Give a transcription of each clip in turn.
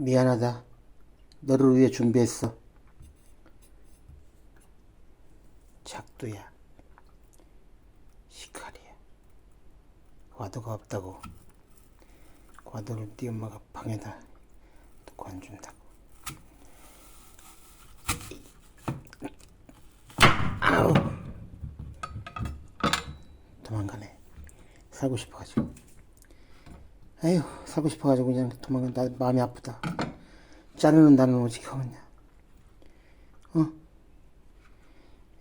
미안하다. 너를 위해 준비했어. 작두야. 시카리야. 과도가 없다고. 과도를 네 엄마가 방에다 놓고 안 준다고. 아우. 도망가네. 살고 싶어가지고. 에휴, 살고 싶어가지고 그냥 도망가. 나 마음이 아프다. 자르는 나는 어떻게 하겠냐. 어?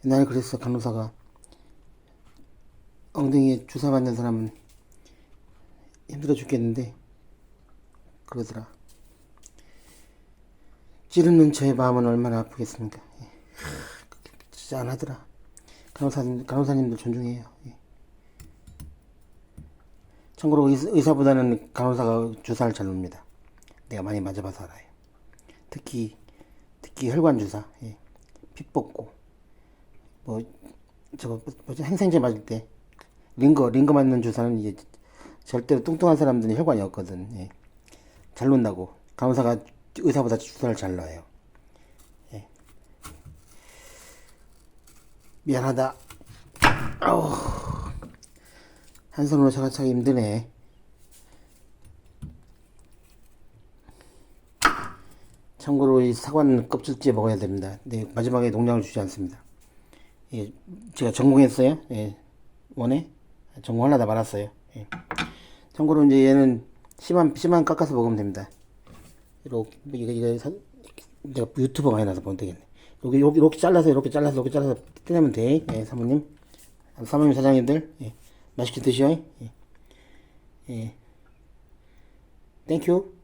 옛날에 그랬어, 간호사가. 엉덩이에 주사 맞는 사람은 힘들어 죽겠는데, 그러더라. 찌르는 저의 마음은 얼마나 아프겠습니까. 예. 진짜 안 하더라. 간호사님, 간호사님들 존중해요. 예. 참고로 의사, 의사보다는 간호사가 주사를 잘 놉니다. 내가 많이 맞아봐서 알아요. 특히 특히 혈관 주사, 예. 피 뽑고 뭐 저거 뭐지 행생제 맞을 때 링거 링거 맞는 주사는 이제 절대로 뚱뚱한 사람들은 혈관이 없거든. 예. 잘 놓는다고 간호사가 의사보다 주사를 잘 놔요. 예. 미안하다. 아우 한 손으로 차가차가 힘드네. 참고로 이 사과는 껍질째 먹어야 됩니다. 네, 마지막에 농약을 주지 않습니다. 예, 제가 전공했어요. 예, 원에 전공하려다 말았어요. 예. 참고로 이제 얘는 씨만 씨만 깎아서 먹으면 됩니다. 이렇게 이거 이거 사, 내가 유튜버 많이 나서 못 되겠네. 여기 여기 이렇게 잘라서 이렇게 잘라서 이렇게 잘라서 떼내면 돼. 예, 사모님, 사모님 사장님들 예, 맛있게 드시오. 예, 예. 땡큐.